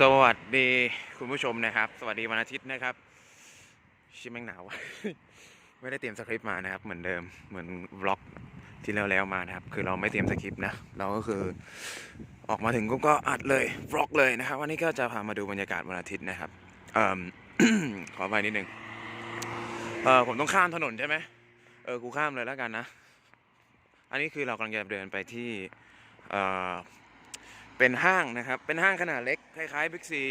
สวัสดีคุณผู้ชมนะครับ สวัสดีวันอาทิตย์นะครับ ชิแม่งหนาวไม่ได้เตรียมสคริปต์มานะครับ เหมือนเดิมเหมือนวล็อกที่แล้วแล้วมานะครับ คือเราไม่เตรียมสคริปต์นะเราก็คือออกมาถึงก็ก็อัดเลยวล็อกเลยนะครับ วันนี้ก็จะพามาดูบรรยากาศวันอาทิตย์นะครับเอ่อขอไปนิดนึงเออผมต้องข้ามถนนใช่ไหมเออกูข้ามเลยแล้วกันนะ อันนี้คือเรากำลังจะเดินไปที่เอ่อ เป็นห้างนะครับ เป็นห้างขนาดเล็ก คล้ายๆบิ๊กซี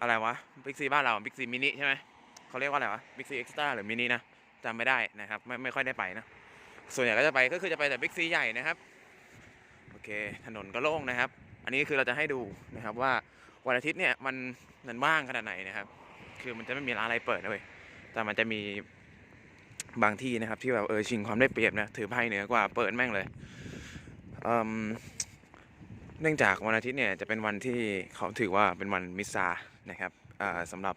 อะไรวะบิ๊กซีบ้านเราบิ๊กซีมินิใช่ไหมเขาเรียกว่าอะไรวะบิ๊กซีเอ็กซ์ต้าหรือมินินะจำไม่ได้นะครับ ไม่ไม่ค่อยได้ไปนะ ส่วนใหญ่ก็จะไปก็คือจะไปแต่บิ๊กซีใหญ่นะครับโอเคถนนก็โล่งนะครับ อันนี้คือเราจะให้ดูนะครับว่าวันอาทิตย์เนี่ยมันมันว่างขนาดไหนนะครับ คือมันจะไม่มีร้านอะไรเปิดเลยแต่มันจะมีบางที่นะครับที่แบบเออชิงความได้เปรียบนะถือไพ่เหนือกว่าเปิดแม่งเลยอืม เนื่องจากวันอาทิตย์เนี่ยจะเป็นวันที่เขาถือว่าเป็นวันมิสซานะครับสำหรับ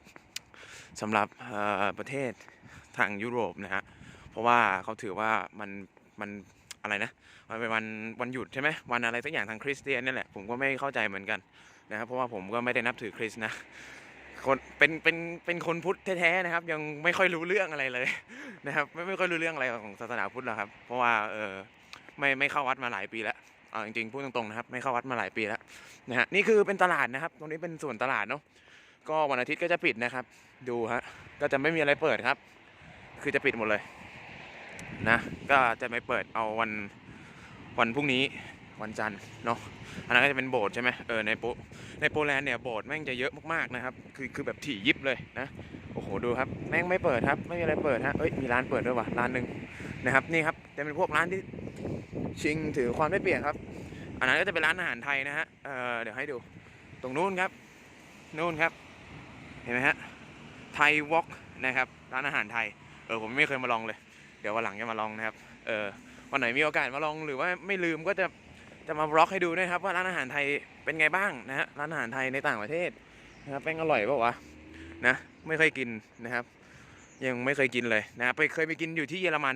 สำหรับประเทศทางยุโรปนะฮะเพราะว่าเขาถือว่ามันมันอะไรนะมันเป็นวันวันหยุดใช่ไหมวันอะไรสักอย่างทางคริสเตียนนี่แหละผมก็ไม่เข้าใจเหมือนกันนะครับเพราะว่าผมก็ไม่ได้นับถือคริสนะคนเป็นเป็นเป็นคนพุทธแท้ๆนะครับ ยังไม่ค่อยรู้เรื่องอะไรเลยนะครับ ไม่ไม่ค่อยรู้เรื่องอะไรของศาสนาพุทธหรอกครับ เพราะว่าเออไม่ไม่เข้าวัดมาหลายปีแล้ว เอาจริงๆพูดตรงๆนะครับไม่เข้าวัดมาหลายปีแล้วนะฮะนี่คือเป็นตลาดนะครับ ตรงนี้เป็นส่วนตลาดเนาะก็วันอาทิตย์ก็จะปิดนะครับ ดูฮะก็จะไม่มีอะไรเปิดครับ คือจะปิดหมดเลยนะก็จะไม่เปิดเอาวันวันพรุ่งนี้วันจันทร์เนาะอันนั้นก็จะเป็นโบสถ์ใช่ไหมเออในโปในโปแลนด์เนี่ยโบสถ์แม่งจะเยอะมากๆนะครับ คือคือแบบถี่ยิบเลยนะโอ้โหดูครับ แม่งไม่เปิดครับ ไม่มีอะไรเปิดฮะเอ้ยมีร้านเปิดด้วยวะร้านหนึ่ง นะครับนี่ครับจะเป็นพวกร้านที่ชิงถือความได้เปรียบครับ อันนั้นก็จะเป็นร้านอาหารไทยนะฮะเอ่อเดี๋ยวให้ดูตรงนู้นครับนู่นครับ เห็นไหมฮะไทยวอล์กนะครับร้านอาหารไทยเออผมไม่เคยมาลองเลย เดี๋ยววันหลังจะมาลองนะครับเออวันไหนมีโอกาสมาลองหรือว่าไม่ลืมก็จะจะมาบล็อกให้ดูด้วยครับว่าร้านอาหารไทยเป็นไงบ้างนะฮะร้านอาหารไทยในต่างประเทศนะครับเป็นอร่อยปล่าวะนะไม่เคยกินนะครับ ยังไม่เคยกินเลยนะครับไปเคยไปกินอยู่ที่เยอรมัน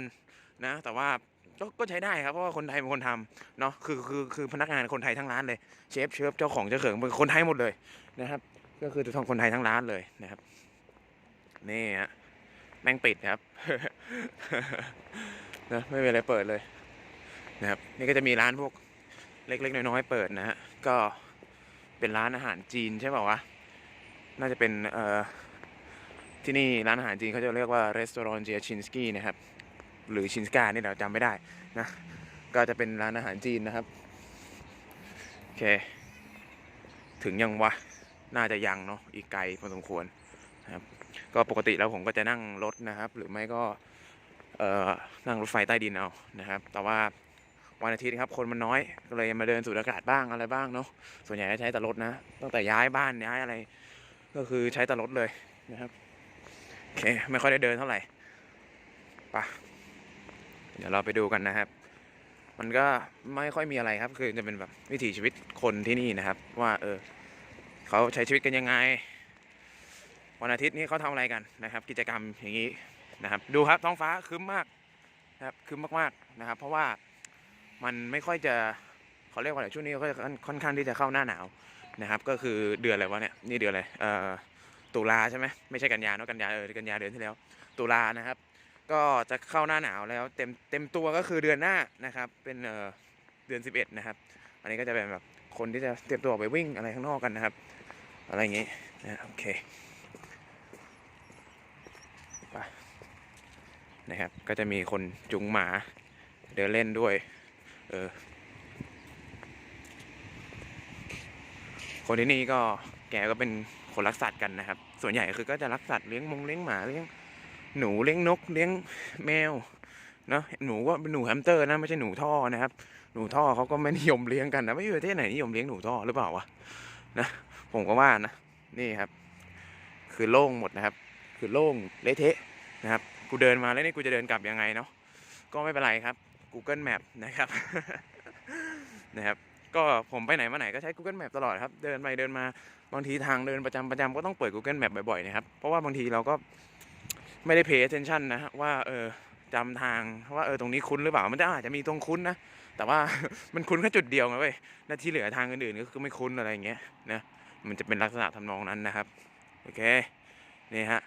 นะแต่ว่าก็ก็ใช้ได้ครับเพราะว่าคนไทยเป็นคนทำเนาะคือคือคือพนักงานคนไทยทั้งร้านเลยเชฟเชฟเจ้าของเจ้าเขิงเป็นคนไทยหมดเลยนะครับ ก็คือทั้งคนไทยทั้งร้านเลยนะครับนี่ฮะแม่งปิดครับนะไม่มีอะไรเปิดเลยนะครับนี่ก็จะมีร้านพวกเล็กๆน้อยๆเปิดนะฮะก็เป็นร้านอาหารจีนใช่เปล่าวะน่าจะเป็นเอ่อที่นี่ร้านอาหารจีนเขาจะเรียกว่ารีสอร์ทเจียชินสกี้นะครับ หรือชินสกาเนี่ยเราจำไม่ได้นะ ก็จะเป็นร้านอาหารจีนนะครับ โอเค ถึงยังวะ น่าจะยังเนาะ อีกไกลพอสมควรนะครับ ก็ปกติแล้วผมก็จะนั่งรถนะครับ หรือไม่ก็ เอ่อ นั่งรถไฟใต้ดินเอานะครับ แต่ว่าวันอาทิตย์ครับคนมันน้อย ก็เลยมาเดินสูดอากาศบ้างอะไรบ้างเนาะ ส่วนใหญ่ก็ใช้แต่รถนะ ตั้งแต่ย้ายบ้านย้ายอะไร ก็คือใช้แต่รถเลยนะครับโอเค ไม่ค่อยได้เดินเท่าไหร่ไปะ เดี๋ยวเราไปดูกันนะครับ มันก็ไม่ค่อยมีอะไรครับ คือจะเป็นแบบวิถีชีวิตคนที่นี่นะครับ ว่าเออเขาใช้ชีวิตกันยังไง วันอาทิตย์นี้เขาทำอะไรกันนะครับ กิจกรรมอย่างนี้นะครับ ดูครับท้องฟ้าครึ้มมากนะครับครึ้มมากๆนะครับ เพราะว่ามันไม่ค่อยจะเขาเรียกว่าอะไรช่วงนี้ก็จะค่อนข้างที่จะเข้าหน้าหนาวนะครับ ก็คือเดือนอะไรวะเนี่ยนี่เดือนอะไรเอ่อตุลาใช่ไหมไม่ใช่กันยาเนอะกันยาเออกันยาเดือนที่แล้ว ตุลานะครับ ก็จะเข้าหน้าหนาวแล้วเต็มเต็มตัวก็คือเดือนหน้านะครับ เป็นเอ่อเดือน 11 นะครับ อันนี้ก็จะเป็นแบบคนที่จะเตรียมตัวออกไปวิ่งอะไรข้างนอกกันนะครับ อะไรอย่างงี้นะโอเคไปนะครับ ก็จะมีคนจุงหมาเดินเล่นด้วย เออ คนที่นี่ก็แกก็เป็นคนรักสัตว์กันนะครับ ส่วนใหญ่คือก็จะรักสัตว์เลี้ยงมงเลี้ยงหมาเลี้ยง หนูเลี้ยงนกเลี้ยงแมวเนาะหนูก็เป็นหนูแฮมสเตอร์นะไม่ใช่หนูท่อนะครับ หนูท่อเขาก็ไม่นิยมเลี้ยงกันนะไม่มีประเทศไหนนิยมเลี้ยงหนูท่อหรือเปล่าวะนะผมก็ว่านะนี่ครับ คือโล่งหมดนะครับ คือโล่งเละเทะนะครับ กูเดินมาแล้วนี่กูจะเดินกลับยังไงเนาะก็ไม่เป็นไรครับ Google Map นะครับนะครับ ก็ผมไปไหนมาไหนก็ใช้ Google Map ตลอดครับ เดินไปเดินมาบางทีทางเดินประจำประจำก็ต้องเปิด Google Map บ่อยๆนะครับ เพราะว่าบางทีเราก็ ไม่ได้ pay attention นะฮะว่าเออจำทางว่าเออตรงนี้คุ้นหรือเปล่ามันจะอาจจะมีตรงคุ้นนะแต่ว่ามันคุ้นแค่จุดเดียวไงเว้ยแล้วที่เหลือทางอื่นๆก็คือไม่คุ้นอะไรอย่างเงี้ยนะมันจะเป็นลักษณะทำนองนั้นนะครับโอเคนี่ฮะ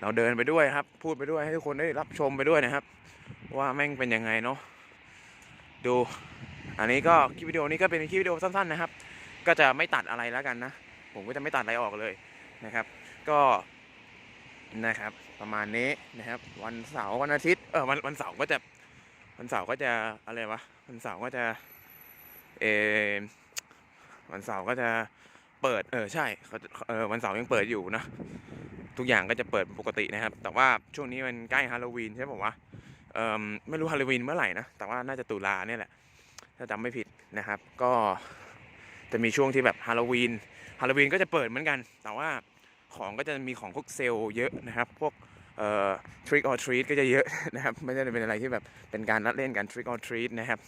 เราเดินไปด้วยครับ พูดไปด้วยให้ทุกคนได้รับชมไปด้วยนะครับ ว่าแม่งเป็นยังไงเนาะดู อันนี้ก็คลิปวิดีโอนี้ก็เป็นคลิปวิดีโอสั้นๆนะครับ ก็จะไม่ตัดอะไรแล้วกันนะ ผมก็จะไม่ตัดอะไรออกเลยนะครับ ก็ นะครับ ประมาณนี้นะครับ วันเสาร์วันอาทิตย์เออวันวันเสาร์ก็จะวันเสาร์ก็จะอะไรวะวันเสาร์ก็จะเออวันเสาร์ก็จะเปิดเออใช่เขาเออวันเสาร์ยังเปิดอยู่นะทุกอย่างก็จะเปิดปกตินะครับ แต่ว่าช่วงนี้มันใกล้ฮาโลวีนใช่ไหมวะเออไม่รู้ฮาโลวีนเมื่อไหร่นะแต่ว่าน่าจะตุลาเนี่ยแหละถ้าจำไม่ผิดนะครับ ก็จะมีช่วงที่แบบฮาโลวีนฮาโลวีนก็จะเปิดเหมือนกัน แต่ว่า ของก็จะมีของพวกเซลล์เยอะนะครับพวกเอ่อ trick or treat ก็จะเยอะนะครับไม่ได้เป็นอะไรที่แบบเป็นการนัดเล่นกัน trick or treat นะครับ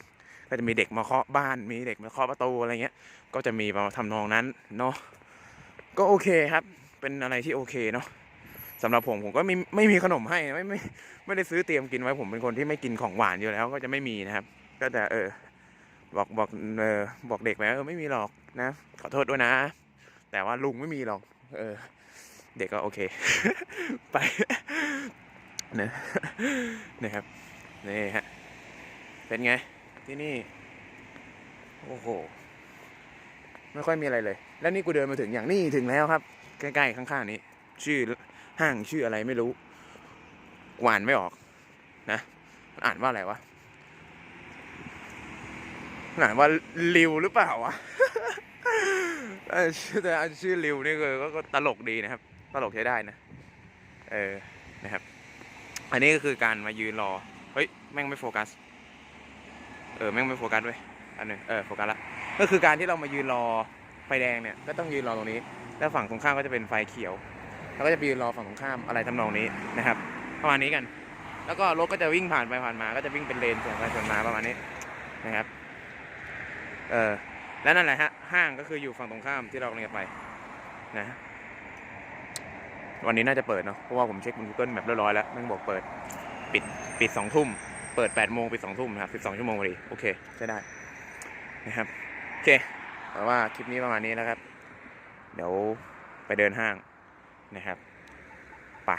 ก็จะมีเด็กมาเคาะบ้านมีเด็กมาเคาะประตูอะไรเงี้ยก็จะมีประมาณทำนองนั้นเนาะก็โอเคครับ เป็นอะไรที่โอเคเนาะสำหรับผมผมก็ไม่ไม่มีขนมให้ไม่ไม่ไม่ได้ซื้อเตรียมกินไว้ผมเป็นคนที่ไม่กินของหวานอยู่แล้วก็จะไม่มีนะครับ ก็จะเออบอกบอกเออบอกเด็กไปเออไม่มีหรอกนะ ขอโทษด้วยนะ แต่ว่าลุงไม่มีหรอก เออ เด็กก็โอเค ไปนะนะครับนี่ฮะเป็นไงที่นี่ โอ้โห ไม่ค่อยมีอะไรเลย แล้วนี่กูเดินมาถึงอย่างนี้ถึงแล้วครับ ใกล้ๆข้างๆนี้ ชื่อห้างชื่ออะไรไม่รู้กวานไม่ออก นะอ่านว่าอะไรวะอ่านว่าริวหรือเปล่าวะเออชื่อแต่ชื่อริวนี่ก็ตลกดีนะครับ ตลกใช้ได้นะ เออ นะครับ อันนี้ก็คือการมายืนรอ เฮ้ย แม่งไม่โฟกัส เออ แม่งไม่โฟกัสเว้ย อันนึงเออ โฟกัสละ ก็คือการที่เรามายืนรอไฟแดงเนี่ย ก็ต้องยืนรอตรงนี้ แล้วฝั่งตรงข้ามก็จะเป็นไฟเขียว แล้วก็จะไปยืนรอฝั่งตรงข้ามอะไรทำนองนี้นะครับ ประมาณนี้กัน แล้วก็รถก็จะวิ่งผ่านไปผ่านมา ก็จะวิ่งเป็นเลนสวนไปสวนมาประมาณนี้นะครับ เออ แล้วนั่นแหละฮะ ห้างก็คืออยู่ฝั่งตรงข้ามที่เรากำลังจะไปนะ วันนี้น่าจะเปิดเนาะเพราะว่าผมเช็คบน Google แบบเรียบร้อยแล้วแมันบอกเปิดปิดปิดสองทุ่มเปิดแปดโมงปิดสองทุ่มนะครับสิบสองชั่วโมงพอดีโอเคใช้ได้นะครับโอเคแต่ว่าคลิปนี้ประมาณนี้นะครับ เดี๋ยวไปเดินห้างนะครับไป